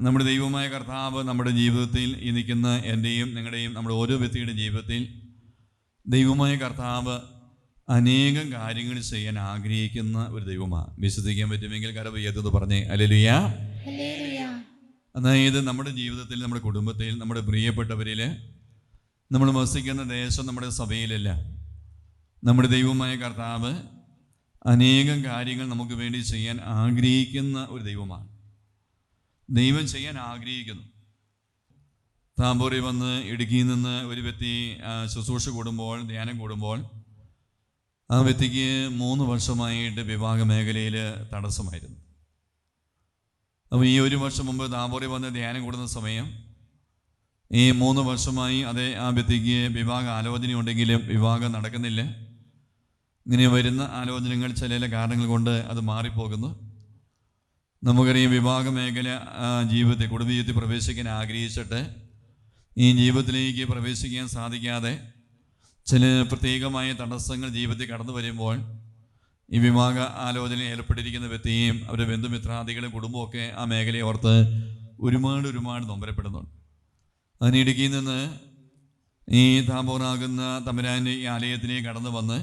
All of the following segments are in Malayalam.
നമ്മുടെ ദൈവമായ കർത്താവ് നമ്മുടെ ജീവിതത്തിൽ ഈ നിൽക്കുന്ന എന്റെയും നിങ്ങളുടെയും നമ്മുടെ ഓരോ വ്യക്തിയുടെ ജീവിതത്തിൽ ദൈവമായ കർത്താവ് അനേകം കാര്യങ്ങൾ ചെയ്യാൻ ആഗ്രഹിക്കുന്ന ഒരു ദൈവമാണ്. വിശ്വസിക്കാൻ പറ്റുമെങ്കിൽ കരവയ്യത്തെന്ന് പറഞ്ഞേ അല്ലെലുയാ ഹല്ലേലൂയ. അതായത് നമ്മുടെ ജീവിതത്തിൽ നമ്മുടെ കുടുംബത്തിൽ നമ്മുടെ പ്രിയപ്പെട്ടവരിൽ നമ്മൾ വസിക്കുന്ന ദേശം നമ്മുടെ സഭയിലല്ല. നമ്മുടെ ദൈവമായ കർത്താവ് അനേകം കാര്യങ്ങൾ നമുക്ക് വേണ്ടി ചെയ്യാൻ ആഗ്രഹിക്കുന്ന ഒരു ദൈവമാണ്. ദൈവം ചെയ്യാൻ ആഗ്രഹിക്കുന്നു. താമ്പൂറി വന്ന് ഇടുക്കിയിൽ നിന്ന് ഒരു വ്യക്തി ശുശ്രൂഷ കൂടുമ്പോൾ ധ്യാനം കൂടുമ്പോൾ ആ വ്യക്തിക്ക് മൂന്ന് വർഷമായിട്ട് വിവാഹ മേഖലയിൽ തടസ്സമായിരുന്നു. അപ്പോൾ ഈ ഒരു വർഷം മുമ്പ് താമ്പൂറി വന്ന് ധ്യാനം കൂടുന്ന സമയം ഈ മൂന്ന് വർഷമായി അതേ ആ വ്യക്തിക്ക് വിവാഹ ആലോചന ഉണ്ടെങ്കിലും വിവാഹം നടക്കുന്നില്ല. ഇങ്ങനെ വരുന്ന ആലോചനകൾ ചില കാരണങ്ങൾ കൊണ്ട് അത് മാറിപ്പോകുന്നു. നമുക്കറിയാം വിവാഹ മേഖല ജീവിതത്തെ കുടുംബജീവിതത്തിൽ പ്രവേശിക്കാൻ ആഗ്രഹിച്ചിട്ട് ഈ ജീവിതത്തിലേക്ക് പ്രവേശിക്കാൻ സാധിക്കാതെ ചില പ്രത്യേകമായ തടസ്സങ്ങൾ ജീവിതത്തിൽ കടന്നു വരുമ്പോൾ ഈ വിവാഹ ആലോചനയിൽ ഏർപ്പെട്ടിരിക്കുന്ന വ്യക്തിയും അവരുടെ ബന്ധുമിത്രാദികളും കുടുംബമൊക്കെ ആ മേഖലയെ ഓർത്ത് ഒരുപാട് ഒരുപാട് നൊമ്പരപ്പെടുന്നുണ്ട്. അതിന് ഇടുക്കിയിൽ നിന്ന് ഈ താമ്പോറാകുന്ന തമ്പുരാന്റെ ഈ ആലയത്തിലേക്ക് കടന്നു വന്ന്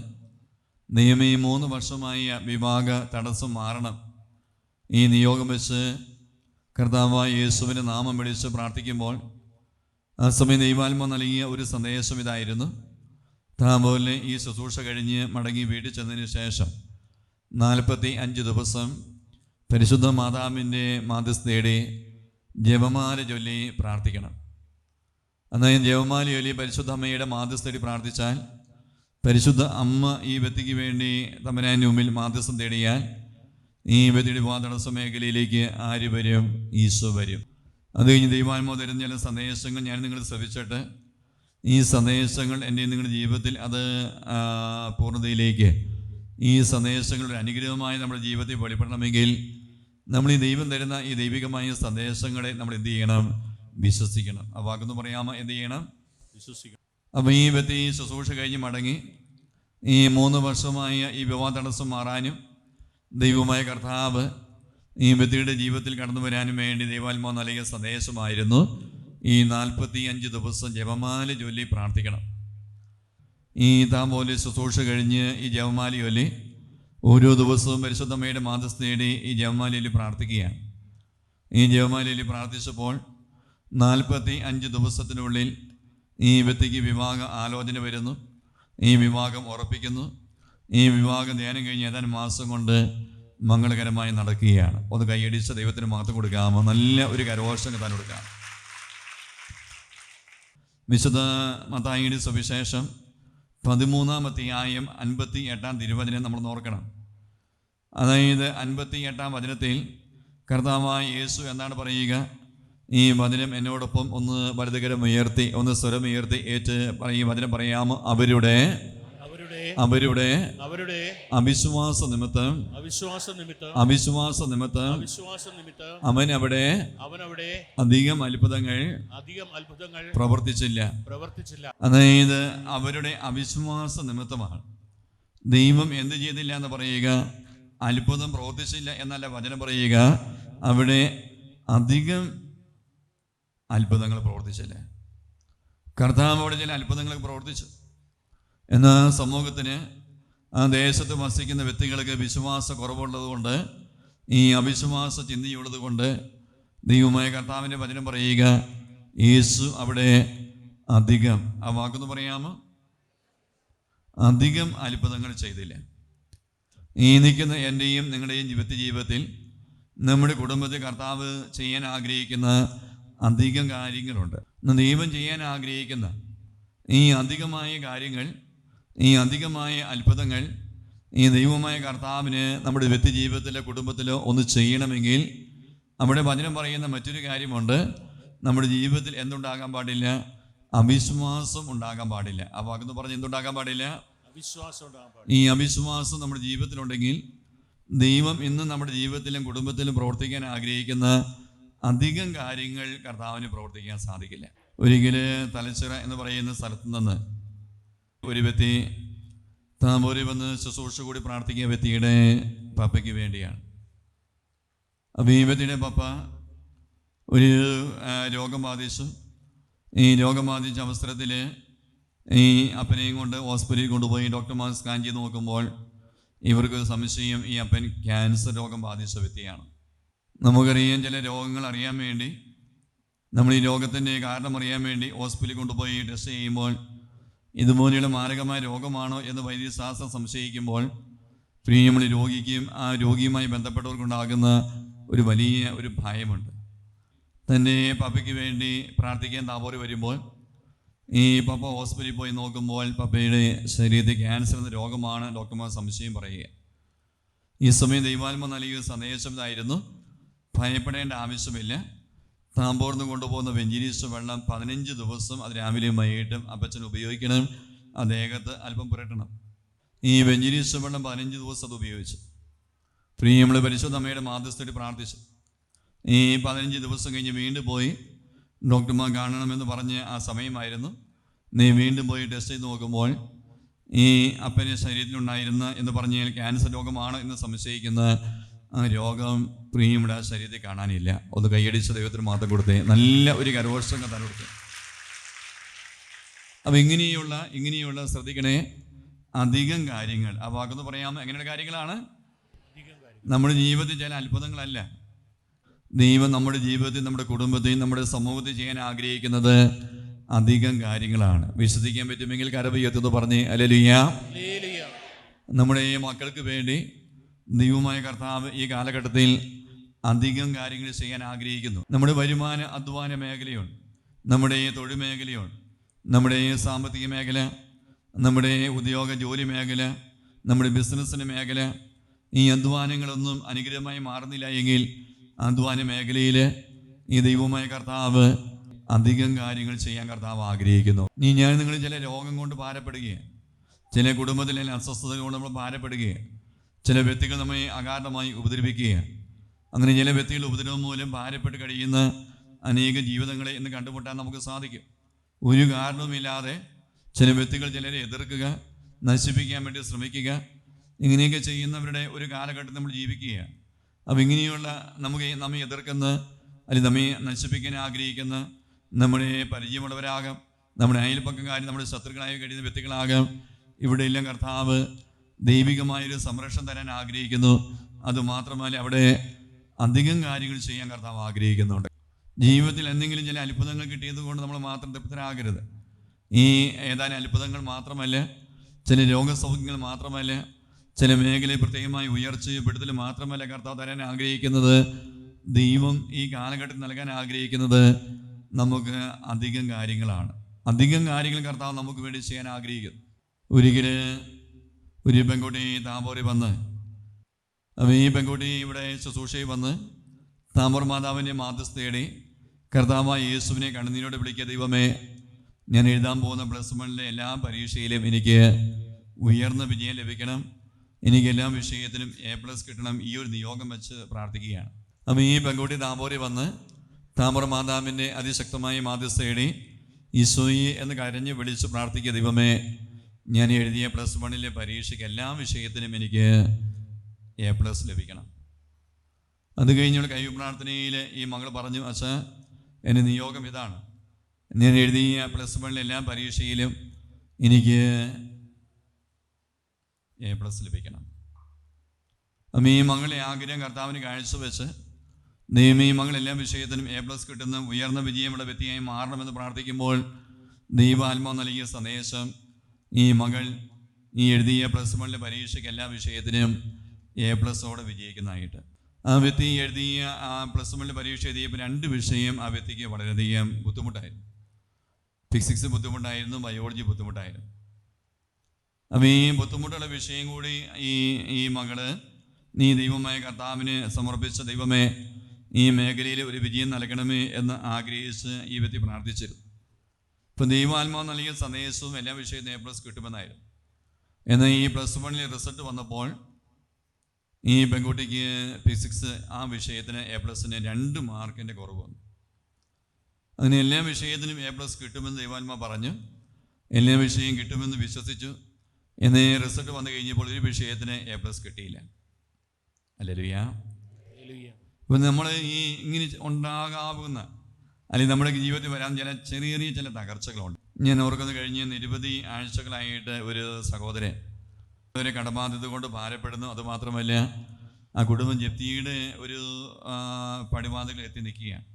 നിയമം ഈ മൂന്ന് വർഷമായി വിവാഹ തടസ്സം മാറണം. ഈ നിയോഗം വെച്ച് കർത്താവായ യേശുവിന്റെ നാമം വിളിച്ച് പ്രാർത്ഥിക്കുമ്പോൾ ആ സമയം ദൈവാത്മ നൽകിയ ഒരു സന്ദേശം ഇതായിരുന്നു. താമ്പോലിനെ ഈ ശുശ്രൂഷ കഴിഞ്ഞ് മടങ്ങി വീട്ടിൽ ചെന്നതിന് ശേഷം നാൽപ്പത്തി അഞ്ച് ദിവസം പരിശുദ്ധ മാതാവിന്റെ മാധ്യസ്ഥയുടെ ജപമാല ചൊല്ലി പ്രാർത്ഥിക്കണം. അന്നേരം ജപമാല ചൊല്ലി പരിശുദ്ധ അമ്മയുടെ മാധ്യസ്ഥടി പ്രാർത്ഥിച്ചാൽ പരിശുദ്ധ അമ്മ ഈ വ്യക്തിക്ക് വേണ്ടി തമ്പരാന്റെ മുമ്പിൽ മാധ്യസ്ഥം തേടിയാൽ ഈ വ്യക്തിയുടെ തടസ്സ മേഖലയിലേക്ക് ആര് വരും? ഈശോ വരും. അത് കഴിഞ്ഞ് ദൈവാത്മോ തരുന്ന ചില സന്ദേശങ്ങൾ ഞാൻ നിങ്ങൾ ശ്രമിച്ചിട്ട് ഈ സന്ദേശങ്ങൾ എന്റെ നിങ്ങളുടെ ജീവിതത്തിൽ അത് പൂർണതയിലേക്ക് ഈ സന്ദേശങ്ങൾ ഒരു അനുഗ്രഹമായി നമ്മുടെ ജീവിതത്തിൽ വെളിപ്പെടണമെങ്കിൽ നമ്മൾ ഈ ദൈവം തരുന്ന ഈ ദൈവികമായ സന്ദേശങ്ങളെ നമ്മൾ എന്ത് ചെയ്യണം? വിശ്വസിക്കണം. ആ വാക്കെന്ന് പറയാമോ? എന്ത് ചെയ്യണം? വിശ്വസിക്കണം. അപ്പോൾ ഈ വ്യക്തി ശുശ്രൂഷ കഴിഞ്ഞ് മടങ്ങി. ഈ മൂന്ന് വർഷമായ ഈ വിവാഹ തടസ്സം മാറാനും ദൈവമായ കർത്താവ് ഈ വ്യക്തിയുടെ ജീവിതത്തിൽ കടന്നു വരാനും വേണ്ടി ദൈവാത്മാ നൽകിയ സന്ദേശമായിരുന്നു. ഈ നാൽപ്പത്തി അഞ്ച് ദിവസം ജപമാല ചൊല്ലി പ്രാർത്ഥിക്കണം. ഈ താൻ പോലെ ശുശ്രൂഷ കഴിഞ്ഞ് ഈ ജപമാല ചൊല്ലി ഓരോ ദിവസവും പരിശുദ്ധമ്മയുടെ മാതസ് നേടി ഈ ജപമാലയിൽ പ്രാർത്ഥിക്കുകയാണ്. ഈ ജപമാലയിൽ പ്രാർത്ഥിച്ചപ്പോൾ നാൽപ്പത്തി അഞ്ച് ദിവസത്തിനുള്ളിൽ ഈ വ്യക്തിക്ക് വിവാഹ ആലോചന വരുന്നു. ഈ വിവാഹം ഉറപ്പിക്കുന്നു. ഈ വിവാഹം ധ്യാനം കഴിഞ്ഞ് ഏതാനും മാസം കൊണ്ട് മംഗളകരമായി നടക്കുകയാണ്. ഒന്ന് കൈയടിച്ച ദൈവത്തിന് മാത്രം കൊടുക്കാമോ നല്ല ഒരു കരോഷം താൻ കൊടുക്കാം. വിശുദ്ധ മത്തായിയുടെ സുവിശേഷം പതിമൂന്നാം അധ്യായം അൻപത്തി എട്ടാം തിരുവചനം നമ്മൾ നോർക്കണം അതായത് അൻപത്തി എട്ടാം വചനത്തിൽ കർത്താവായ യേശു എന്നാണ് പറയുക? ഈ വചനം എന്നോടൊപ്പം ഒന്ന് വലതുകരം ഉയർത്തി ഒന്ന് സ്വരം ഉയർത്തി ഏറ്റ് ഈ വചനം പറയാമോ? അവരുടെ അവരുടെ അവരുടെ അവിശ്വാസ നിമിത്തം അവിശ്വാസ നിമിത്തം അവിശ്വാസ നിമിത്തം അവിശ്വാസ നിമിത്തം അവൻ അവിടെ അവൻ അവിടെ അധികം അത്ഭുതങ്ങൾ അധികം അത്ഭുതങ്ങൾ പ്രവർത്തിച്ചില്ല. പ്രവർത്തിച്ചില്ല. അതായത് അവരുടെ അവിശ്വാസ നിമിത്തമാണ്. ദൈവം എന്ത് ചെയ്തില്ല എന്ന് പറയുക അത്ഭുതം പ്രവർത്തിച്ചില്ല എന്നല്ല വചനം പറയുക അവിടെ അധികം അത്ഭുതങ്ങൾ പ്രവർത്തിച്ചില്ല. കർത്താവ് അവിടെ ചില അത്ഭുതങ്ങൾ പ്രവർത്തിച്ചു. എന്നാൽ സമൂഹത്തിന് ആ ദേശത്ത് വസിക്കുന്ന വ്യക്തികൾക്ക് വിശ്വാസ കുറവുള്ളതുകൊണ്ട് ഈ അവിശ്വാസ ചിന്തയുള്ളത് കൊണ്ട് ദൈവമായ കർത്താവിന്റെ വചനം പറയുക യേശു അവിടെ അധികം ആ വാക്കൊന്ന് പറയാമോ? അധികം അത്ഭുതങ്ങൾ ചെയ്തില്ല. ഈ നിൽക്കുന്ന എന്റെയും നിങ്ങളുടെയും ജീവിത ജീവിതത്തിൽ നമ്മുടെ കുടുംബത്തിൽ കർത്താവ് ചെയ്യാൻ ആഗ്രഹിക്കുന്ന അധികം കാര്യങ്ങളുണ്ട്. ദൈവം ചെയ്യാൻ ആഗ്രഹിക്കുന്ന ഈ അധികമായ കാര്യങ്ങൾ ഈ അധികമായ അത്ഭുതങ്ങൾ ഈ ദൈവമായ കർത്താവിന് നമ്മുടെ വ്യക്തി ജീവിതത്തിലോ കുടുംബത്തിലോ ഒന്ന് ചെയ്യണമെങ്കിൽ നമ്മുടെ വചനം പറയുന്ന മറ്റൊരു കാര്യമുണ്ട്. നമ്മുടെ ജീവിതത്തിൽ എന്തുണ്ടാകാൻ പാടില്ല? അവിശ്വാസം ഉണ്ടാകാൻ പാടില്ല. ആ വാക്കെന്ന് പറഞ്ഞ് എന്തുണ്ടാകാൻ പാടില്ല? അവിശ്വാസം ഉണ്ടാകാൻ പാടില്ല. ഈ അവിശ്വാസം നമ്മുടെ ജീവിതത്തിലുണ്ടെങ്കിൽ ദൈവം ഇന്ന് നമ്മുടെ ജീവിതത്തിലും കുടുംബത്തിലും പ്രവർത്തിക്കാൻ ആഗ്രഹിക്കുന്ന അധികം കാര്യങ്ങൾ കർത്താവിന് പ്രവർത്തിക്കാൻ സാധിക്കില്ല. ഒരിക്കൽ തലച്ചിറ എന്ന് പറയുന്ന സ്ഥലത്ത് നിന്ന് ഒരു വ്യക്തി താമൂരി വന്ന് ശുശ്രൂഷ കൂടി പ്രാർത്ഥിക്കുന്ന വ്യക്തിയുടെ പപ്പയ്ക്ക് വേണ്ടിയാണ്. അപ്പോൾ ഈ വ്യക്തിയുടെ പപ്പ ഒരു രോഗം ബാധിച്ചു. ഈ രോഗം ബാധിച്ച അവസരത്തിൽ ഈ അപ്പനെയും കൊണ്ട് ഹോസ്പിറ്റലിൽ കൊണ്ടുപോയി ഡോക്ടർമാർ സ്കാൻ ചെയ്ത് നോക്കുമ്പോൾ ഇവർക്ക് സംശയം ഈ അപ്പൻ ക്യാൻസർ രോഗം ബാധിച്ച വ്യക്തിയാണ്. നമുക്കറിയാം ചില രോഗങ്ങൾ അറിയാൻ വേണ്ടി നമ്മൾ ഈ രോഗത്തിന്റെ കാരണം അറിയാൻ വേണ്ടി ഹോസ്പിറ്റലിൽ കൊണ്ടുപോയി ടെസ്റ്റ് ചെയ്യുമ്പോൾ ഇതുപോലെയുള്ള മാരകമായ രോഗമാണോ എന്ന് വൈദ്യശാസ്ത്രം സംശയിക്കുമ്പോൾ പ്രിയമുള്ള രോഗിക്കും ആ രോഗിയുമായി ബന്ധപ്പെട്ടവർക്കുണ്ടാകുന്ന ഒരു വലിയ ഒരു ഭയമുണ്ട്. തന്റെ പപ്പയ്ക്ക് വേണ്ടി പ്രാർത്ഥിക്കാൻ താപോര് വരുമ്പോൾ ഈ പപ്പ ഹോസ്പിറ്റലിൽ പോയി നോക്കുമ്പോൾ പപ്പയുടെ ശരീരത്തിൽ ക്യാൻസർ എന്ന രോഗമാണ് ഡോക്ടർമാർ സംശയം പറയുക. ഈ സമയം ദൈവാത്മ നൽകിയ സന്ദേശം ഇതായിരുന്നു. ഭയപ്പെടേണ്ട ആവശ്യമില്ല. താമ്പോർന്ന് കൊണ്ടുപോകുന്ന വെഞ്ചിനീസ് വെള്ളം പതിനഞ്ച് ദിവസം അത് രാവിലെയും വൈകിട്ടും അപ്പച്ചൻ ഉപയോഗിക്കണം. ആ ദേഹത്ത് അല്പം പുരട്ടണം. ഈ വെഞ്ചിനീസ് വെള്ളം പതിനഞ്ച് ദിവസം അത് ഉപയോഗിച്ചു. നമ്മൾ പരിശോധന അമ്മയുടെ മാധ്യസ്ഥയിൽ പ്രാർത്ഥിച്ചു. ഈ പതിനഞ്ച് ദിവസം കഴിഞ്ഞ് വീണ്ടും പോയി ഡോക്ടർമാർ കാണണമെന്ന് പറഞ്ഞ് ആ സമയമായിരുന്നു. നീ വീണ്ടും പോയി ടെസ്റ്റ് ചെയ്ത് നോക്കുമ്പോൾ ഈ അപ്പന്റെ ശരീരത്തിലുണ്ടായിരുന്ന എന്ന് പറഞ്ഞാൽ ക്യാൻസർ രോഗമാണ് എന്ന് സംശയിക്കുന്ന ആ രോഗം പ്രിയമുടെ ശരീരത്തിൽ കാണാനില്ല. ഒന്ന് കൈയടിച്ച ദൈവത്തിന് മാത്രം കൊടുത്തേ. നല്ല ഒരു കരോഷം കഥ കൊടുത്തേ. അപ്പം ഇങ്ങനെയുള്ള ഇങ്ങനെയുള്ള ശ്രദ്ധിക്കണേ. അധികം കാര്യങ്ങൾ. ആ വാക്കൊന്ന് പറയാമോ? എങ്ങനെയുള്ള കാര്യങ്ങളാണ്? നമ്മുടെ ജീവിതത്തിൽ ചില അത്ഭുതങ്ങളല്ല. ദൈവം നമ്മുടെ ജീവിതത്തിൽ നമ്മുടെ കുടുംബത്തെയും നമ്മുടെ സമൂഹത്തിൽ ചെയ്യാൻ ആഗ്രഹിക്കുന്നത് അധികം കാര്യങ്ങളാണ്. വിശ്വസിക്കാൻ പറ്റുമെങ്കിൽ കരപയ്യത്തെന്ന് പറഞ്ഞ് അല്ലെ ഹല്ലേലൂയ. നമ്മുടെ ഈ മക്കൾക്ക് വേണ്ടി ദൈവമായ കർത്താവ് ഈ കാലഘട്ടത്തിൽ അധികം കാര്യങ്ങൾ ചെയ്യാൻ ആഗ്രഹിക്കുന്നു. നമ്മുടെ വരുമാന അധ്വാന മേഖലയുണ്ട്. നമ്മുടെ തൊഴിൽ മേഖലയുണ്ട്. നമ്മുടെ സാമ്പത്തിക മേഖല നമ്മുടെ ഉദ്യോഗ ജോലി മേഖല നമ്മുടെ ബിസിനസ്സിന്റെ മേഖല ഈ അധ്വാനങ്ങളൊന്നും അനുഗ്രഹമായി മാറുന്നില്ല എങ്കിൽ അധ്വാന മേഖലയിൽ ഈ ദൈവമായ കർത്താവ് അധികം കാര്യങ്ങൾ ചെയ്യാൻ കർത്താവ് ആഗ്രഹിക്കുന്നു. ഇനി ഞാൻ നിങ്ങൾ ചില രോഗം കൊണ്ട് ഭാരപ്പെടുകയാണ്. ചില കുടുംബത്തിലെ അസ്വസ്ഥത കൊണ്ട് നമ്മൾ ഭാരപ്പെടുകയാണ്. ചില വ്യക്തികൾ നമ്മെ അകാരണമായി ഉപദ്രവിക്കുകയാണ്. അങ്ങനെ ചില വ്യക്തികൾ ഉപദ്രവം മൂലം ഭാരപ്പെട്ട് കഴിയുന്ന അനേക ജീവിതങ്ങളെ ഇന്ന് കണ്ടുമുട്ടാൻ നമുക്ക് സാധിക്കും. ഒരു കാരണവുമില്ലാതെ ചില വ്യക്തികൾ ചിലരെ എതിർക്കുക നശിപ്പിക്കാൻ വേണ്ടി ശ്രമിക്കുക ഇങ്ങനെയൊക്കെ ചെയ്യുന്നവരുടെ ഒരു കാലഘട്ടം നമ്മൾ ജീവിക്കുകയാണ്. അപ്പം ഇങ്ങനെയുള്ള നമുക്ക് നമ്മെ എതിർക്കുന്ന അല്ലെങ്കിൽ നമ്മെ നശിപ്പിക്കാൻ ആഗ്രഹിക്കുന്ന നമ്മുടെ പരിചയമുള്ളവരാകാം നമ്മുടെ അയൽപ്പക്കക്കാർ നമ്മുടെ ശത്രുക്കളായി കഴിയുന്ന വ്യക്തികളാകാം. ഇവിടെയെല്ലാം കർത്താവ് ദൈവികമായൊരു സംരക്ഷണം തരാൻ ആഗ്രഹിക്കുന്നു. അത് മാത്രമല്ല അവിടെ അധികം കാര്യങ്ങൾ ചെയ്യാൻ കർത്താവ് ആഗ്രഹിക്കുന്നുണ്ട്. ജീവിതത്തിൽ എന്തെങ്കിലും ചില അത്ഭുതങ്ങൾ കിട്ടിയത് കൊണ്ട് നമ്മൾ മാത്രം തൃപ്തരാകരുത്. ഈ ഏതാനും അത്ഭുതങ്ങൾ മാത്രമല്ല ചില രോഗസൗഖ്യങ്ങൾ മാത്രമല്ല ചില മേഖലയിൽ പ്രത്യേകമായി ഉയർച്ചയും പെടുത്തൽ മാത്രമല്ല കർത്താവ് തരാൻ ആഗ്രഹിക്കുന്നത്. ദൈവം ഈ കാലഘട്ടത്തിൽ നൽകാൻ ആഗ്രഹിക്കുന്നത് നമുക്ക് അധികം കാര്യങ്ങളാണ്. അധികം കാര്യങ്ങൾ കർത്താവ് നമുക്ക് വേണ്ടി ചെയ്യാൻ ആഗ്രഹിക്കുന്നു. ഒരിക്കൽ ഒരു പെൺകുട്ടി താമോറി വന്ന് അപ്പം ഈ പെൺകുട്ടി ഇവിടെ ശുശ്രൂഷയിൽ വന്ന് താമോർ മാതാവിന്റെ മാതസ് തേടി കർത്താവായ യേശുവിനെ കണ്ണുനീരോട് വിളിക്കുക ദൈവമേ ഞാൻ എഴുതാൻ പോകുന്ന പ്ലസ് വണ്ണിലെ എല്ലാ പരീക്ഷയിലും എനിക്ക് ഉയർന്ന വിജയം ലഭിക്കണം. എനിക്ക് എല്ലാ വിഷയത്തിലും എ പ്ലസ് കിട്ടണം. ഈ ഒരു നിയോഗം വെച്ച് പ്രാർത്ഥിക്കുകയാണ്. അപ്പം ഈ പെൺകുട്ടി താമോറി വന്ന് താമർ മാതാവിന്റെ അതിശക്തമായ മാധ്യസ്ഥ തേടി ഈശോയെ എന്ന് കരഞ്ഞ് വിളിച്ച് പ്രാർത്ഥിക്കുക ദൈവമേ ഞാൻ എഴുതിയ പ്ലസ് വണ്ണിലെ പരീക്ഷയ്ക്ക് എല്ലാ വിഷയത്തിനും എനിക്ക് എ പ്ലസ് ലഭിക്കണം. അത് കഴിഞ്ഞുള്ള കൈ പ്രാർത്ഥനയിൽ ഈ മകൾ പറഞ്ഞു അച്ഛാ എന്റെ നിയോഗം ഇതാണ്. ഞാൻ എഴുതിയ പ്ലസ് വണ്ണിലെ എല്ലാ പരീക്ഷയിലും എനിക്ക് എ പ്ലസ് ലഭിക്കണം. അപ്പം ഈ മകളെ ആഗ്രഹം കർത്താവിന് കാഴ്ചവെച്ച് ദൈവം ഈ മകൾ എല്ലാ വിഷയത്തിനും എ പ്ലസ് കിട്ടുന്ന ഉയർന്ന വിജയമുള്ള വ്യക്തിയായി മാറണമെന്ന് പ്രാർത്ഥിക്കുമ്പോൾ ദൈവാത്മാവ് നൽകിയ സന്ദേശം ഈ മകൾ ഈ എഴുതിയ പ്ലസ് വണ്ണിലെ പരീക്ഷയ്ക്ക് എല്ലാ വിഷയത്തിനും എ പ്ലസോടെ വിജയിക്കുന്നതായിട്ട്. ആ വ്യക്തി എഴുതിയ ആ പ്ലസ് വണ്ണിലെ പരീക്ഷ എഴുതിയപ്പോൾ രണ്ട് വിഷയം ആ വ്യക്തിക്ക് വളരെയധികം ബുദ്ധിമുട്ടായിരുന്നു. ഫിസിക്സ് ബുദ്ധിമുട്ടായിരുന്നു ബയോളജി ബുദ്ധിമുട്ടായിരുന്നു. അപ്പം ഈ ബുദ്ധിമുട്ടുള്ള വിഷയം കൂടി ഈ ഈ മകൾ നീ ദൈവമായ കർത്താവിന് സമർപ്പിച്ച ദൈവമേ ഈ മേഖലയിൽ ഒരു വിജയം നൽകണമേ എന്ന് ആഗ്രഹിച്ച് ഈ വ്യക്തി പ്രാർത്ഥിച്ചിരുന്നു. ഇപ്പം ദൈവാത്മാവ് നൽകിയ സന്ദേശവും എല്ലാ വിഷയത്തിനും എ പ്ലസ് കിട്ടുമെന്നായിരുന്നു. എന്നാൽ ഈ പ്ലസ് വണ്ണിൽ റിസൾട്ട് വന്നപ്പോൾ ഈ പെൺകുട്ടിക്ക് ഫിസിക്സ് ആ വിഷയത്തിന് എ പ്ലസിന് രണ്ട് മാർക്കിന്റെ കുറവ് വന്നു. അതിന് എല്ലാ വിഷയത്തിനും എ പ്ലസ് കിട്ടുമെന്ന് ദൈവാത്മാ പറഞ്ഞു. എല്ലാ വിഷയം കിട്ടുമെന്ന് വിശ്വസിച്ചു. എന്നീ റിസൾട്ട് വന്നു കഴിഞ്ഞപ്പോൾ ഒരു വിഷയത്തിന് എ പ്ലസ് കിട്ടിയില്ല. അല്ലേ ഹല്ലേലൂയ. ഇപ്പം നമ്മൾ ഈ ഇങ്ങനെ ഉണ്ടാകാവുന്ന അല്ലെങ്കിൽ നമ്മുടെ ജീവിതത്തിൽ വരാൻ ചില ചെറിയ ചെറിയ ചില തകർച്ചകളുണ്ട്. ഞാൻ ഓർക്കുന്നത് കഴിഞ്ഞ് നിരവധി ആഴ്ചകളായിട്ട് ഒരു സഹോദരൻ ഒരു കടബാധ്യത കൊണ്ട് ഭാരപ്പെടുന്നു. അതുമാത്രമല്ല ആ കുടുംബം ജപ്തിയുടെ ഒരു പടിവാതിൽ എത്തി നിൽക്കുകയാണ്.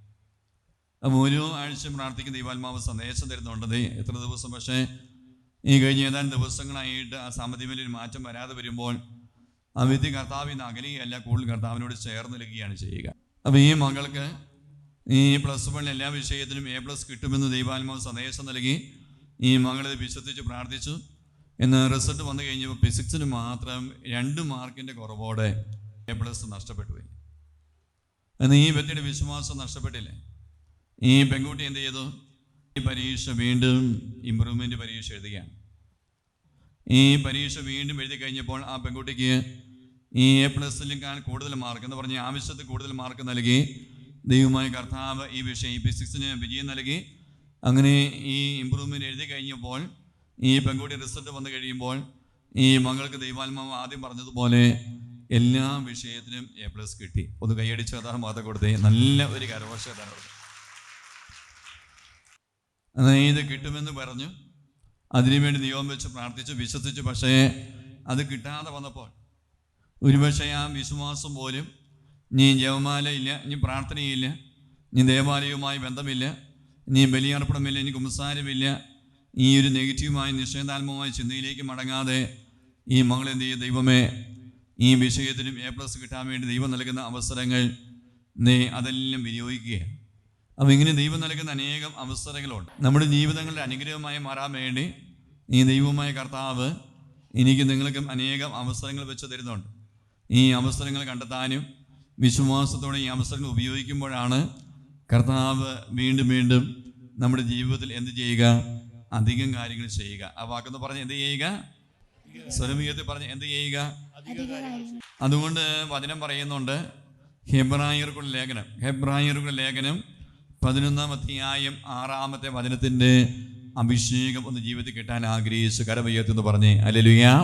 അപ്പം ഓരോ ആഴ്ചയും പ്രാർത്ഥിക്കുന്ന ദൈവാത്മാവ് സന്ദേശം തരുന്നുണ്ട്. എത്ര ദിവസം? പക്ഷേ ഈ കഴിഞ്ഞ ഏതാനും ദിവസങ്ങളായിട്ട് ആ സാമ്പത്തിക മാറ്റം വരാതെ വരുമ്പോൾ ആ വിധി കർത്താവിന് അകലെയല്ല കൂടുതൽ കർത്താവിനോട് ചേർന്ന് നിൽക്കുകയാണ് ചെയ്യുക. അപ്പോൾ ഈ മകൾക്ക് ഈ പ്ലസ് വൺ എല്ലാ വിഷയത്തിനും എ പ്ലസ് കിട്ടുമെന്ന് ദൈവാത്മാവ് സന്ദേശം നൽകി. ഈ മകളെ വിശ്വസിച്ച് പ്രാർത്ഥിച്ചു. എന്നാൽ റിസൾട്ട് വന്നു കഴിഞ്ഞപ്പോൾ ഫിസിക്സിന് മാത്രം രണ്ട് മാർക്കിന്റെ കുറവോടെ എ പ്ലസ് നഷ്ടപ്പെട്ടു പോയി. എന്നാൽ ഈ വ്യക്തിയുടെ വിശ്വാസം നഷ്ടപ്പെട്ടില്ലേ? ഈ പെൺകുട്ടി എന്ത് ചെയ്തു? ഈ പരീക്ഷ വീണ്ടും ഇമ്പ്രൂവ്മെന്റ് പരീക്ഷ എഴുതുകയാണ്. ഈ പരീക്ഷ വീണ്ടും എഴുതി കഴിഞ്ഞപ്പോൾ ആ പെൺകുട്ടിക്ക് ഈ എ പ്ലസിലേക്കാൾ കൂടുതൽ മാർക്ക് എന്ന് പറഞ്ഞ് ആവശ്യത്തിൽ കൂടുതൽ മാർക്ക് നൽകി. ദൈവമായ കർത്താവ് ഈ വിഷയം ഈ ഫിസിക്സിന് വിജയം നൽകി. അങ്ങനെ ഈ ഇമ്പ്രൂവ്മെന്റ് എഴുതി കഴിഞ്ഞപ്പോൾ ഈ പെൺകുട്ടി റിസൾട്ട് വന്നു കഴിയുമ്പോൾ ഈ മകൾക്ക് ദൈവാത്മാവ് ആദ്യം പറഞ്ഞതുപോലെ എല്ലാ വിഷയത്തിനും എ പ്ലസ് കിട്ടി. ഒന്ന് കൈയടിച്ച് അതാണ് മാത്രം കൊടുത്തേ. നല്ല ഒരു കരവശതാണ് അതായത് കിട്ടുമെന്ന് പറഞ്ഞു. അതിനുവേണ്ടി നിയമം വെച്ച് പ്രാർത്ഥിച്ചു വിശ്വസിച്ചു. പക്ഷേ അത് കിട്ടാതെ വന്നപ്പോൾ ഒരുപക്ഷെ ആ വിശ്വാസം പോലും നീ ജപമാല ഇല്ല നീ പ്രാർത്ഥനയില്ല നീ ദേവാലയവുമായി ബന്ധമില്ല നീ ബലിയർപ്പണമില്ല നീ കുമ്പസാരമില്ല. ഈ ഒരു നെഗറ്റീവായ നിഷേധാത്മകമായ ചിന്തയിലേക്ക് മടങ്ങാതെ ഈ മകൾ എന്ത് ദൈവമേ ഈ വിഷയത്തിനും എ പ്ലസ് കിട്ടാൻ വേണ്ടി ദൈവം നൽകുന്ന അവസരങ്ങൾ നീ അതെല്ലാം വിനിയോഗിക്കുക അപ്പോൾ ഇങ്ങനെ ദൈവം നൽകുന്ന അനേകം അവസരങ്ങളുണ്ട്. നമ്മുടെ ജീവിതങ്ങളുടെ അനുഗ്രഹമായി മാറാൻ വേണ്ടി ഈ ദൈവമായ കർത്താവ് എനിക്ക് നിങ്ങൾക്കും അനേകം അവസരങ്ങൾ വെച്ച് തരുന്നുണ്ട്. ഈ അവസരങ്ങൾ കണ്ടെത്താനും വിശ്വാസത്തോടെ ഈ അവസരങ്ങൾ ഉപയോഗിക്കുമ്പോഴാണ് കർത്താവ് വീണ്ടും വീണ്ടും നമ്മുടെ ജീവിതത്തിൽ എന്ത് ചെയ്യുക? അധികം കാര്യങ്ങൾ ചെയ്യുക. ആ വാക്കെന്ന് പറഞ്ഞ് എന്ത് ചെയ്യുക? സ്വരമീയത്തിൽ പറഞ്ഞ് എന്ത് ചെയ്യുക? അതുകൊണ്ട് വചനം പറയുന്നുണ്ട് ഹെബ്രായർക്കുള്ള ലേഖനം. ഹെബ്രായർക്കുള്ള ലേഖനം പതിനൊന്നാം അധ്യായം ആറാമത്തെ വചനത്തിന്റെ അഭിഷേകം ഒന്ന് ജീവിതത്തിൽ കിട്ടാൻ ആഗ്രഹിച്ച് കരമയ്യത്തെന്ന് പറഞ്ഞേ. അല്ലെ ലുയാ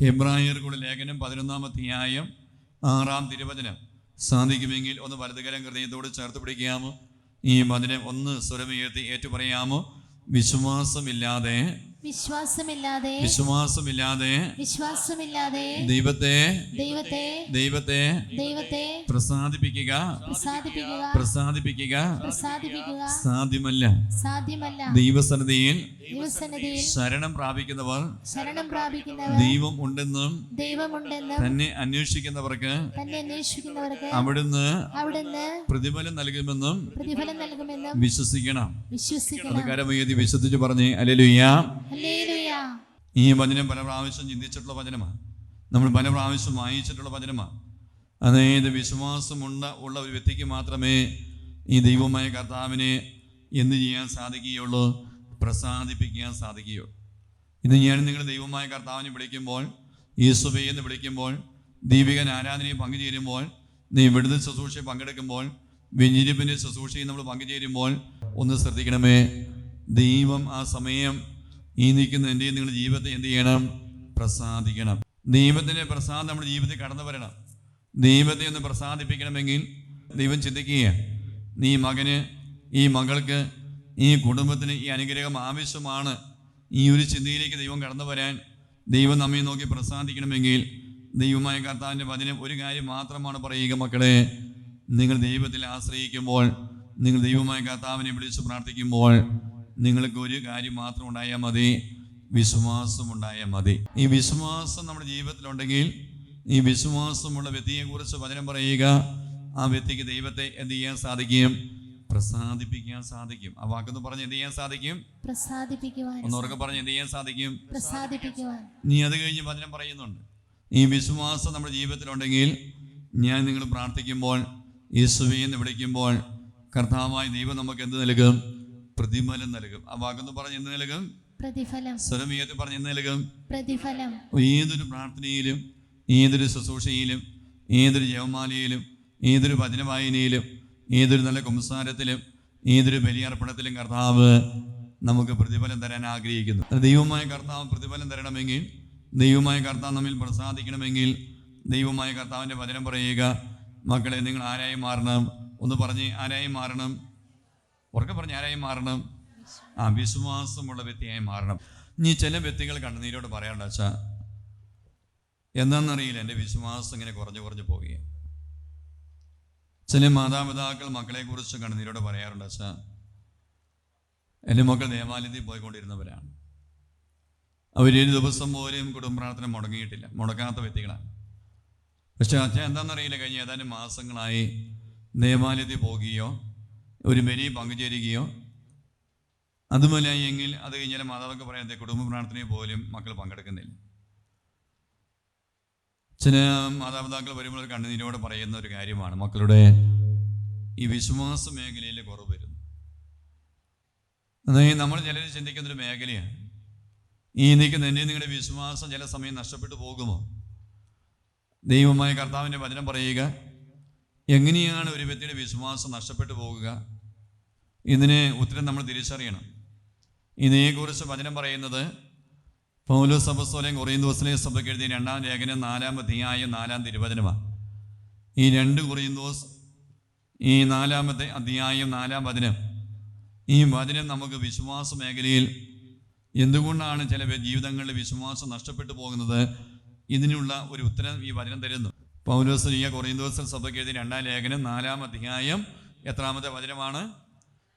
ഹെബ്രായർക്കുള്ള ലേഖനം പതിനൊന്നാം അധ്യായം ആറാം തിരുവചനം. സാധിക്കുമെങ്കിൽ ഒന്ന് വലതുകരം ഹൃദയത്തോട് ചേർത്ത് പിടിക്കാമോ? ഈ വചനം ഒന്ന് സ്വരമുയർത്തി ഏറ്റുപറയാമോ? വിശ്വാസമില്ലാതെ വിശ്വാസമില്ലാതെ വിശ്വാസമില്ലാതെ വിശ്വാസമില്ലാതെ ദൈവത്തെ ദൈവത്തെ ദൈവത്തെ ദൈവത്തെ പ്രസാദിപ്പിക്കുക പ്രസാദിപ്പിക്കുക പ്രസാദിപ്പിക്കുക പ്രസാദിപ്പിക്കുക സാധ്യമല്ല. സാധ്യമല്ല. ദൈവസന്നിധിയിൽ ദൈവസന്നിധിയിൽ ശരണം പ്രാപിക്കുന്നവർ ശരണം പ്രാപിക്കുന്നവർ ദൈവം ഉണ്ടെന്നും ദൈവമുണ്ടെന്നും തന്നെ അന്വേഷിക്കുന്നവർക്ക് തന്നെ അന്വേഷിക്കുന്നവർക്ക് അവിടുന്ന് അവിടുന്ന് പ്രതിഫലം നൽകുമെന്നും പ്രതിഫലം നൽകുമെന്നും വിശ്വസിക്കണം. അത് വിശ്വസിക്കണം കരമുയർത്തി വിശ്വസിച്ച് പറഞ്ഞ് അലലുയ്യ ഹല്ലേലൂയ ഈ വചനം പല പ്രാവശ്യം ചിന്തിച്ചിട്ടുള്ള വചനമാണ് നമ്മൾ പല പ്രാവശ്യം വായിച്ചിട്ടുള്ള വചനമാണ് അതായത് വിശ്വാസമുണ്ട ഉള്ള ഒരു വ്യക്തിക്ക് മാത്രമേ ഈ ദൈവമായ കർത്താവിനെ എന്ത് ചെയ്യാൻ സാധിക്കുകയുള്ളൂ? പ്രസാദിപ്പിക്കാൻ സാധിക്കുകയുള്ളൂ. ഇന്ന് ഞാൻ നിങ്ങൾ ദൈവമായ കർത്താവിനെ വിളിക്കുമ്പോൾ യേശുബെ എന്ന് വിളിക്കുമ്പോൾ ദീപികൻ ആരാധനയെ പങ്കുചേരുമ്പോൾ നീ വിടുതൽ ശുശ്രൂഷയിൽ പങ്കെടുക്കുമ്പോൾ വിഞ്ഞിരിപ്പിന്റെ ശുശ്രൂഷയിൽ നമ്മൾ പങ്കുചേരുമ്പോൾ ഒന്ന് ശ്രദ്ധിക്കണമേ. ദൈവം ആ സമയം ഈ നിൽക്കുന്ന എന്റെ നിങ്ങളുടെ ജീവിതത്തെ എന്ത് ചെയ്യണം? പ്രസാദിക്കണം. ദൈവത്തിന്റെ പ്രസാദം നമ്മുടെ ജീവിതത്തിൽ കടന്നു വരണം. ദൈവത്തെ ഒന്ന് പ്രസാദിപ്പിക്കണമെങ്കിൽ ദൈവം ചിന്തിക്കുക നീ മകന് ഈ മകൾക്ക് ഈ കുടുംബത്തിന് ഈ അനുഗ്രഹം ആവശ്യമാണ്. ഈ ഒരു ചിന്തയിലേക്ക് ദൈവം കടന്നു വരാൻ ദൈവം നമ്മെ നോക്കി പ്രസാദിക്കണമെങ്കിൽ ദൈവമായ കർത്താവിന്റെ വചനം ഒരു കാര്യം മാത്രമാണ് പറയുക മക്കളെ. നിങ്ങൾ ദൈവത്തിൽ ആശ്രയിക്കുമ്പോൾ നിങ്ങൾ ദൈവമായ കർത്താവിനെ വിളിച്ച് പ്രാർത്ഥിക്കുമ്പോൾ നിങ്ങൾക്ക് ഒരു കാര്യം മാത്രം ഉണ്ടായാൽ മതി. വിശ്വാസം ഉണ്ടായാൽ മതി. ഈ വിശ്വാസം നമ്മുടെ ജീവിതത്തിലുണ്ടെങ്കിൽ ഈ വിശ്വാസമുള്ള വ്യക്തിയെക്കുറിച്ച് വചനം പറയുക ആ വ്യക്തിക്ക് ദൈവത്തെ എന്ത് ചെയ്യാൻ സാധിക്കും? പ്രസാദിപ്പിക്കാൻ സാധിക്കും. ആ വാക്കെന്ന് പറഞ്ഞ് എന്ത് ചെയ്യാൻ സാധിക്കും? പ്രസാദിപ്പിക്കുവാൻ ഒന്നുറക്കെ പറഞ്ഞ് എന്ത് ചെയ്യാൻ സാധിക്കും? പ്രസാദിപ്പിക്കുവാൻ. നീ അത് കഴിഞ്ഞ് വചനം പറയുന്നുണ്ട്. ഈ വിശ്വാസം നമ്മുടെ ജീവിതത്തിലുണ്ടെങ്കിൽ ഞാൻ നിങ്ങൾ പ്രാർത്ഥിക്കുമ്പോൾ യേശുവെ എന്ന് വിളിക്കുമ്പോൾ കർത്താവായ ദൈവം നമുക്ക് എന്ത് നൽകും? പ്രതിഫലം നൽകും. ആ വാക്കെന്ന് പറഞ്ഞ് എന്ത് നൽകും? പ്രതിഫലം. സ്വരമീയത്തിൽ പറഞ്ഞ് എന്ത് നൽകും? പ്രതിഫലം. ഏതൊരു പ്രാർത്ഥനയിലും ഏതൊരു ശുശ്രൂഷയിലും ഏതൊരു ജവമാലയിലും ഏതൊരു വചനവായനയിലും ഏതൊരു നല്ല കുംസാരത്തിലും ഏതൊരു ബലിയർപ്പണത്തിലും കർത്താവ് നമുക്ക് പ്രതിഫലം തരാൻ ആഗ്രഹിക്കുന്നു. ദൈവമായ കർത്താവ് പ്രതിഫലം തരണമെങ്കിൽ ദൈവമായ കർത്താവ് നമ്മിൽ പ്രസാദിക്കണമെങ്കിൽ ദൈവമായ കർത്താവിന്റെ വചനം പറയുക മക്കളെ നിങ്ങൾ ആരായി മാറണം? ഒന്ന് പറഞ്ഞ് ആരായി മാറണം? ഉറക്കെ പറഞ്ഞ് ആരായി മാറണം? ആ വിശ്വാസമുള്ള വ്യക്തിയായി മാറണം. ഇനി ചില വ്യക്തികൾ കണ്ണുനീരോട് പറയാറുണ്ട് അച്ഛാ എന്താണെന്നറിയില്ല എന്റെ വിശ്വാസം ഇങ്ങനെ കുറഞ്ഞു കുറഞ്ഞു പോവുകയാണ് ചില മാതാപിതാക്കൾ മക്കളെക്കുറിച്ച് കണ്ണുനീരോട് പറയാറുണ്ട് അച്ഛാ എന്റെ മക്കൾ ദേവാലയത്തിൽ പോയിക്കൊണ്ടിരുന്നവരാണ്. അവരൊരു ദിവസം പോലും കുടുംബ പ്രാർത്ഥന മുടങ്ങിയിട്ടില്ല. മുടക്കാത്ത വ്യക്തികളാണ്. പക്ഷെ അച്ഛൻ എന്താണെന്നറിയില്ല കഴിഞ്ഞ ഏതാനും മാസങ്ങളായി ദേവാലയത്തിൽ പോകുകയോ ഒരു മെരി പങ്കുചേരുകയോ അതുപോലെയെങ്കിൽ അത് കഴിഞ്ഞാൽ മാതാവൊക്കെ പറയാതെ കുടുംബ പ്രാർത്ഥനയിൽ പോലും മക്കൾ പങ്കെടുക്കുന്നില്ല. ചില മാതാപിതാക്കൾ വരുമ്പോൾ കണ്ണുനീരോട് പറയുന്ന ഒരു കാര്യമാണ് മക്കളുടെ ഈ വിശ്വാസ മേഖലയിൽ കുറവ് വരുന്നു. അതായത് നമ്മൾ ചിലർ ചിന്തിക്കുന്ന ഒരു മേഖലയാണ് ഈ നിൽക്കുന്ന എന്നെ നിങ്ങളുടെ വിശ്വാസം ചില സമയം നഷ്ടപ്പെട്ടു പോകുമോ? ദൈവമായ കർത്താവിന്റെ വചനം പറയുക എങ്ങനെയാണ് ഒരു വ്യക്തിയുടെ വിശ്വാസം നഷ്ടപ്പെട്ടു പോകുക? ഇതിന് ഉത്തരം നമ്മൾ തിരിച്ചറിയണം. ഇതിനെക്കുറിച്ച് വചനം പറയുന്നത് പൗലോ സഭസ്വലം കുറയും ദിവസത്തിലെ സഭയ്ക്ക് എഴുതിയ രണ്ടാം ലേഖനം നാലാം അധ്യായം നാലാം തിരുവചനമാണ്. ഈ രണ്ട് കുറയും ദിവസം ഈ നാലാമത്തെ അധ്യായം നാലാം വചനം. ഈ വചനം നമുക്ക് വിശ്വാസ മേഖലയിൽ എന്തുകൊണ്ടാണ് ചില ജീവിതങ്ങളിൽ വിശ്വാസം നഷ്ടപ്പെട്ടു പോകുന്നത്? ഇതിനുള്ള ഒരു ഉത്തരം ഈ വചനം തരുന്നു. പൗരസ് കുറേ ദിവസം സഭയ്ക്ക് എഴുതിയ രണ്ടാം ലേഖനം നാലാം അധ്യായം എത്രാമത്തെ വചനമാണ്?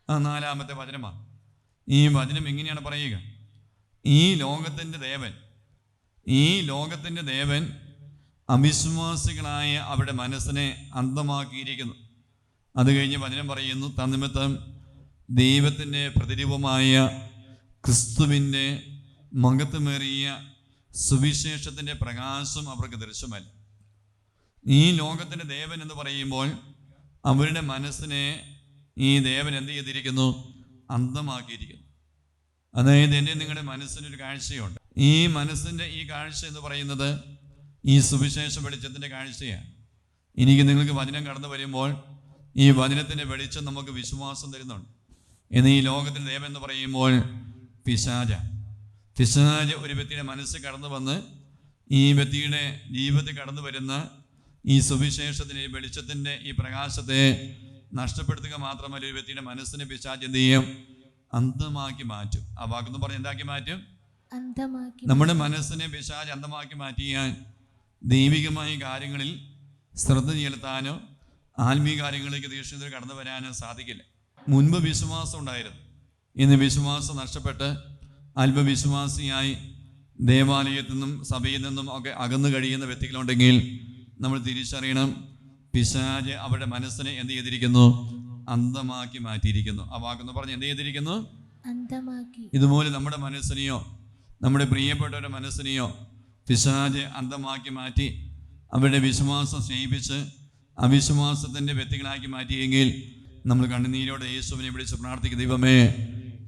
ആ നാലാമത്തെ വചനമാണ്. ഈ വചനം എങ്ങനെയാണ് പറയുക? ഈ ലോകത്തിന്റെ ദേവൻ ഈ ലോകത്തിന്റെ ദേവൻ അവിശ്വാസികളായ അവരുടെ മനസ്സിനെ അന്തമാക്കിയിരിക്കുന്നു അത് കഴിഞ്ഞ് വചനം പറയുന്നു തന്നിമിത്തം ദൈവത്തിന്റെ പ്രതിരൂപമായ ക്രിസ്തുവിന്റെ മകത്തുമേറിയ സുവിശേഷത്തിന്റെ പ്രകാശം അവർക്ക് ദൃശ്യമല്ല. ഈ ലോകത്തിന്റെ ദേവൻ എന്ന് പറയുമ്പോൾ അവരുടെ മനസ്സിനെ ഈ ദേവൻ എന്ത് ചെയ്തിരിക്കുന്നു? അന്ധമാക്കിയിരിക്കുന്നു. അതായത് എന്റെ നിങ്ങളുടെ മനസ്സിനൊരു കാഴ്ചയുണ്ട്. ഈ മനസ്സിന്റെ ഈ കാഴ്ച എന്ന് പറയുന്നത് ഈ സുവിശേഷ വെളിച്ചത്തിന്റെ കാഴ്ചയാണ്. എനിക്ക് നിങ്ങൾക്ക് വചനം കടന്നു വരുമ്പോൾ ഈ വചനത്തിന്റെ വെളിച്ചം നമുക്ക് വിശ്വാസം തരുന്നുണ്ട്. എന്ന് ഈ ലോകത്തിന്റെ ദേവൻ എന്ന് പറയുമ്പോൾ പിശാച പിശാജ ഒരു വ്യക്തിയുടെ മനസ്സ് കടന്നു വന്ന് ഈ വ്യക്തിയുടെ ജീവിതത്തിൽ കടന്നു വരുന്ന ഈ സുവിശേഷത്തിന് ഈ വെളിച്ചത്തിന്റെ ഈ പ്രകാശത്തെ നഷ്ടപ്പെടുത്തുക മാത്രമല്ല ഒരു വ്യക്തിയുടെ മനസ്സിനെ പിശാജ് എന്ത് ചെയ്യും? അന്ധമാക്കി മാറ്റും. ആ വാക്കെന്ന് പറഞ്ഞ് എന്താക്കി മാറ്റും? അന്ധമാക്കി നമ്മുടെ മനസ്സിനെ പിശാജ് അന്ധമാക്കി മാറ്റിയാൽ ദൈവികമായ കാര്യങ്ങളിൽ ശ്രദ്ധ ചെലുത്താനോ ആത്മീയ കാര്യങ്ങളിലേക്ക് ദീക്ഷിതർ കടന്നു വരാനോ സാധിക്കില്ല. മുൻപ് വിശ്വാസം ഉണ്ടായിരുന്നു. ഇന്ന് വിശ്വാസം നഷ്ടപ്പെട്ട് അല്പവിശ്വാസിയായി ദേവാലയത്തിൽ നിന്നും സഭയിൽ നിന്നും ഒക്കെ അകന്നു കഴിയുന്ന വ്യക്തികളുണ്ടെങ്കിൽ നമ്മൾ തിരിച്ചറിയണം പിശാജ് അവരുടെ മനസ്സിനെ എന്ത് ചെയ്തിരിക്കുന്നു? അന്ധമാക്കി മാറ്റിയിരിക്കുന്നു. ആ വാക്കെന്ന് പറഞ്ഞ് എന്ത് ചെയ്തിരിക്കുന്നു? ഇതുപോലെ നമ്മുടെ മനസ്സിനെയോ നമ്മുടെ പ്രിയപ്പെട്ടവരുടെ മനസ്സിനെയോ പിശാജ് അന്ധമാക്കി മാറ്റി അവരുടെ വിശ്വാസം സ്നേഹിപ്പിച്ച് അവിശ്വാസത്തിന്റെ വ്യക്തികളാക്കി മാറ്റിയെങ്കിൽ നമ്മൾ കണ്ണുനീരോടെ യേശുവിനെ വിളിച്ച് പ്രാർത്ഥിക്കും. ദൈവമേ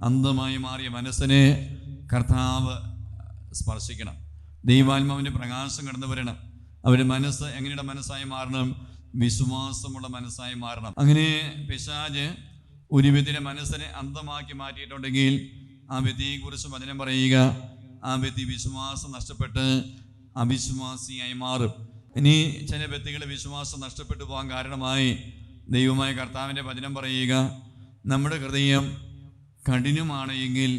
അന്ധമായി മാറിയ മനസ്സിനെ കർത്താവ് സ്പർശിക്കണം. ദൈവാത്മാവിന്റെ പ്രകാശം കടന്നു വരണം. അവരുടെ മനസ്സ് എങ്ങനെയുടെ മനസ്സായി മാറണം? വിശ്വാസമുള്ള മനസ്സായി മാറണം. അങ്ങനെ പിശാജ് ഒരു വ്യക്തിയുടെ മനസ്സിനെ അന്ധമാക്കി മാറ്റിയിട്ടുണ്ടെങ്കിൽ ആ വ്യക്തിയെക്കുറിച്ച് വചനം പറയുക. ആ വ്യക്തി വിശ്വാസം നഷ്ടപ്പെട്ട് അവിശ്വാസിയായി മാറും. ഇനി ചില വ്യക്തികളുടെ വിശ്വാസം നഷ്ടപ്പെട്ടു പോകാൻ കാരണമായി ദൈവമായ കർത്താവിന്റെ വചനം പറയുക. നമ്മുടെ ഹൃദയം കഠിനമാണ് എങ്കിൽ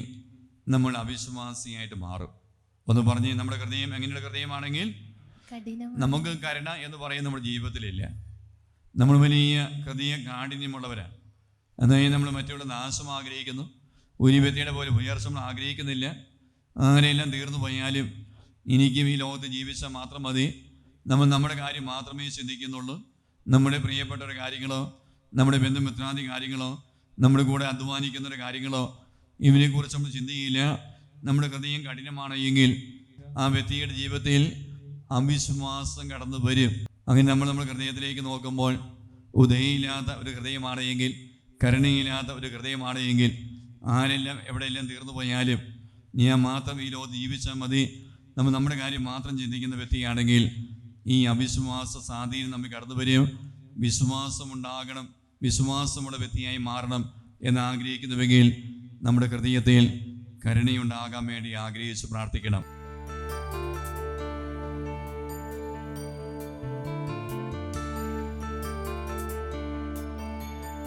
നമ്മൾ അവിശ്വാസിയായിട്ട് മാറും. ഒന്ന് പറഞ്ഞ് നമ്മുടെ ഹൃദയം എങ്ങനെയുള്ള ഹൃദയമാണെങ്കിൽ നമുക്ക് കരുണ എന്ന് പറയുന്നത് നമ്മുടെ ജീവിതത്തിലില്ല. നമ്മൾ വലിയ ഹൃദയ കാഠിന്യമുള്ളവരാണ് അതായത് നമ്മൾ മറ്റുള്ള നാശം ആഗ്രഹിക്കുന്നു. ഒരു വ്യക്തിയുടെ പോലെ ഉയർച്ച നമ്മൾ ആഗ്രഹിക്കുന്നില്ല. അങ്ങനെയെല്ലാം തീർന്നു പോയാലും എനിക്കും ഈ ലോകത്ത് ജീവിച്ചാൽ മാത്രം മതി. നമ്മൾ നമ്മുടെ കാര്യം മാത്രമേ ചിന്തിക്കുന്നുള്ളൂ. നമ്മുടെ പ്രിയപ്പെട്ടവരുടെ കാര്യങ്ങളോ നമ്മുടെ ബന്ധുമിത്രാദി കാര്യങ്ങളോ നമ്മുടെ കൂടെ അധ്വാനിക്കുന്നവരുടെ കാര്യങ്ങളോ ഇവരെക്കുറിച്ച് നമ്മൾ ചിന്തിക്കില്ല നമ്മുടെ ഹൃദയം കഠിനമാണ് എങ്കിൽ ആ വ്യക്തിയുടെ ജീവിതത്തിൽ അവിശ്വാസം കടന്നു വരും. അങ്ങനെ നമ്മൾ നമ്മുടെ ഹൃദയത്തിലേക്ക് നോക്കുമ്പോൾ ഉദയയില്ലാത്ത ഒരു ഹൃദയമാണ് എങ്കിൽ കരുണയില്ലാത്ത ഒരു ഹൃദയമാണ് എങ്കിൽ ആരെല്ലാം എവിടെയെല്ലാം തീർന്നു പോയാലും ഞാൻ മാത്രം ഈ ലോകത്ത് ജീവിച്ചാൽ മതി. നമ്മൾ നമ്മുടെ കാര്യം മാത്രം ചിന്തിക്കുന്ന വ്യക്തിയാണെങ്കിൽ ഈ അവിശ്വാസ സ്വാധീനം നമുക്ക് കടന്നു വരും. വിശ്വാസമുണ്ടാകണം വിശ്വാസമുള്ള വ്യക്തിയായി മാറണം എന്ന് ആഗ്രഹിക്കുന്നുവെങ്കിൽ നമ്മുടെ ഹൃദയത്തിൽ കരുണയുണ്ടാകാൻ വേണ്ടി ആഗ്രഹിച്ച് പ്രാർത്ഥിക്കണം.